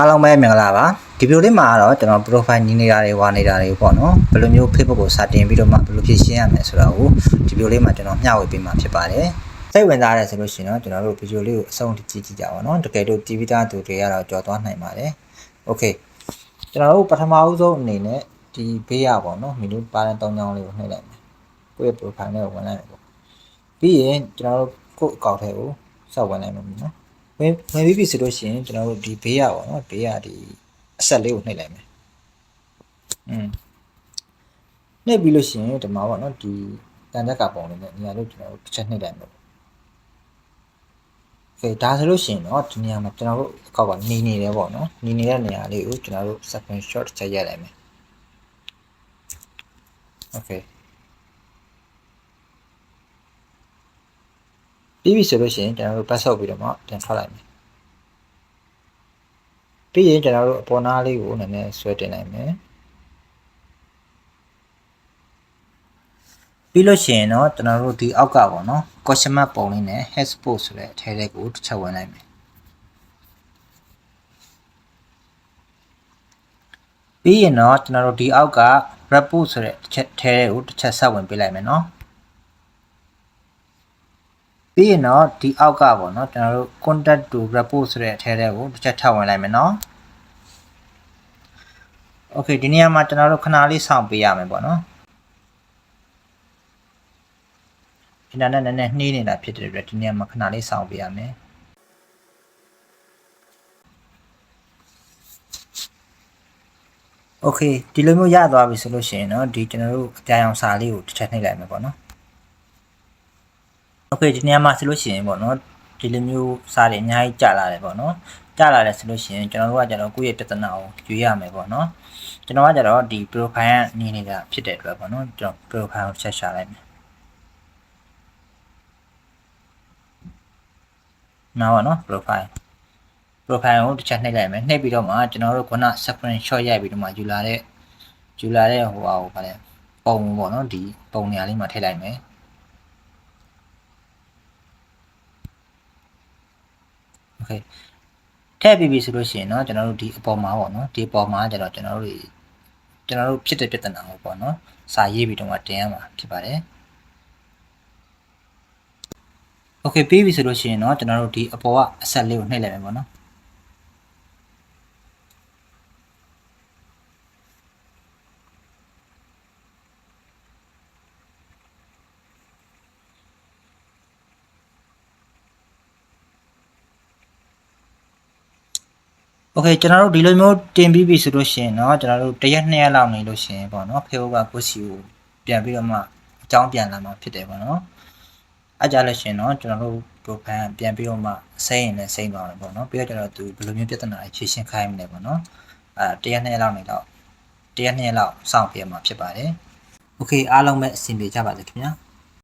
အားလုံးပဲမင်္ဂလာပါဒီဗီဒီယိုလေးမှာတော့ကျွန်တော် profile ညီနေတာတွေဝါနေတာတွေပေါ့နော်ဘယ်လိုမျိုး Facebook ကိုစတင်ပြီးတော့မှဘယ်လိုဖြည့်ရှင်းရမလဲဆိုတာကိုဒီဗီဒီယိုလေးမှာကျွန်တော်မျှဝေပေးမှာဖြစ်ပါတယ်စိတ်ဝင်စားရဆိုလို့ရှိရင်တော့ကျွန်တော်တို့ဗီဒီယိုလေးကိုအဆုံးထိကြည့်ကြည့်ကြပါတော့တကယ်လို့ TV တာသူတွေကတော့ကြော်သွားနိုင်ပါတယ် okay ကျွန်တော်တို့ပထမဦးဆုံးအနေနဲ့ဒီဘေးရပေါ့နော်မီနူပါတန်၃ချောင်းလေးကိုနှိပ်လိုက်မယ်ကိုယ့်ရဲ့ profile လေးကိုဝင်လိုက်မယ်ပေါ့ပြီးရင်ကျွန်တော်တို့ကိုယ့်အကောင့်ထဲကိုစောက်ဝင်လိုက်မယ်နော် ဝင်ဝင်ပြီးပြီဆိုလို့ရှိရင်ကျွန်တော်တို့ဒီဘေးရပါတော့ဘေးရဒီအဆက်လေးကိုနှိပ်လိုက်မယ်อืมနှိပ်ပြီးလို့ရှိရင်ဒီမှာပေါ့နော်ဒီတန်တက်ကပုံလေးနဲ့နေရာလို့ကျွန်တော်တို့တစ်ချက်နှိပ်လိုက်မယ်ကဲဒါဆိုလို့ရှိရင်တော့ဒီနေရာမှာကျွန်တော်တို့အကောက်ကနေနေတယ်ပေါ့နော်နေနေတဲ့နေရာလေးကိုကျွန်တော်တို့ second shot တစ်ချက်ရိုက်လိုက်မယ် okay ပြီးပြီဆိုလို့ရှိရင်ကျွန်တော်တို့ပတ်ဆုပ်ပြီးတော့မှပြန်ထွက်လိုက်မယ်ပြီးရင်ကျွန်တော်တို့အပေါ်နားလေးကိုနည်းနည်းဆွဲတင်လိုက်မယ်ပြီးလို့ရှိရင်တော့ကျွန်တော်တို့ဒီအောက်ကပေါ့နော် question mark ပုံလေးနဲ့ head spot ဆိုတဲ့အထဲလေးကိုတစ်ချက်ဝင်လိုက်မယ်ပြီးရင်တော့ကျွန်တော်တို့ဒီအောက်က report ဆိုတဲ့တစ်ချက်ထဲလေးကိုတစ်ချက်ဆက်ဝင်ပေးလိုက်မယ်နော် ပြီးရင်တော့ဒီအောက်ကပေါ့နော်ကျွန်တော်တို့ contact to report ဆိုတဲ့အထဲလေးကိုတစ်ချက်ထပ်ဝင်လိုက်မယ်နော် โอเคဒီနေရာမှာကျွန်တော်တို့ခဏလေးစောင့်ပေးရမယ်ပေါ့နော်အင်တာနက်နည်းနည်းနှေးနေတာဖြစ်တဲ့အတွက်ဒီနေရာမှာခဏလေးစောင့်ပေးရမယ်โอเคဒီလိုမျိုးရသွားပြီဆိုလို့ရှိရင်เนาะဒီကျွန်တော်တို့အပြာရောင်စာလေးကိုတစ်ချက်နှိပ်လိုက်မယ်ပေါ့နော် โอเคဒီနေရာမှာဆိုလို့ရှိရင်ပေါ့နော်ဒီလိုမျိုးစာတွေအများကြီးကြာလာတယ်ပေါ့နော်ကြာလာတယ်ဆိုလို့ရှိရင်ကျွန်တော်တို့ကကြတော့ကိုယ့်ရဲ့ပြဿနာကိုယူရမယ်ပေါ့နော် ကျွန်တော်ကကြတော့ဒီ profile ကနေနေတာဖြစ်တဲ့အတွက်ပေါ့နော်ကျွန်တော် profile ကိုချက်ရှာလိုက်မယ်နားပါနော် profile profile ကိုတစ်ချက်နှိပ်လိုက်မယ်နှိပ်ပြီးတော့မှကျွန်တော်တို့ခုန screenshot ရိုက်ပြီးတော့မှယူလာတဲ့ယူလာတဲ့ဟိုဟာကိုဗါလဲပုံပေါ့နော်ဒီပုံနေရာလေးမှာထည့်လိုက်မယ် โอเคထည့်ပြီးပြီဆိုလို့ရှိရင်เนาะကျွန်တော်တို့ဒီအပေါ်မှာပေါ့နော်ဒီအပေါ်မှာကျတော့ကျွန်တော်တို့ကျွန်တော်တို့ဖြစ်တဲ့ပြဿနာကိုပေါ့နော်စာရေးပြီးတော့မှတင်ရမှာဖြစ်ပါတယ်โอเคပြီးပြီဆိုလို့ရှိရင်เนาะကျွန်တော်တို့ဒီအပေါ်ကအဆက်လေးကိုနှိပ်လိုက်မယ်ပေါ့နော် โอเคကျွန်တော်တို့ဒီလိုမျိုးတင်ပြီးပြီဆိုလို့ရှိရင်เนาะကျွန်တော်တို့တစ်ရက်နှစ်ရက်လောက်နေလို့ရှိရင်ပေါ့နော်ဖေဟိုကကိုစီကိုပြန်ပြီးတော့မှအကြောင်းပြန်လာမှာဖြစ်တယ်ပေါ့နော်အဲ့ကြလို့ရှိရင်เนาะကျွန်တော်တို့ profile ပြန်ပြီးတော့မှစိမ့်ရင်လည်းစိမ့်သွားမယ်ပေါ့နော်ပြီးတော့ကျွန်တော်တို့ဘယ်လိုမျိုးပြဿနာတွေဖြေရှင်းခိုင်းမလဲပေါ့နော်အဲတစ်ရက်နှစ်ရက်လောက်နေတော့တစ်ရက်နှစ်ရက်လောက်စောင့်ပြရမှာဖြစ်ပါတယ်โอเคအားလုံးပဲအဆင်ပြေကြပါစေခင်ဗျာ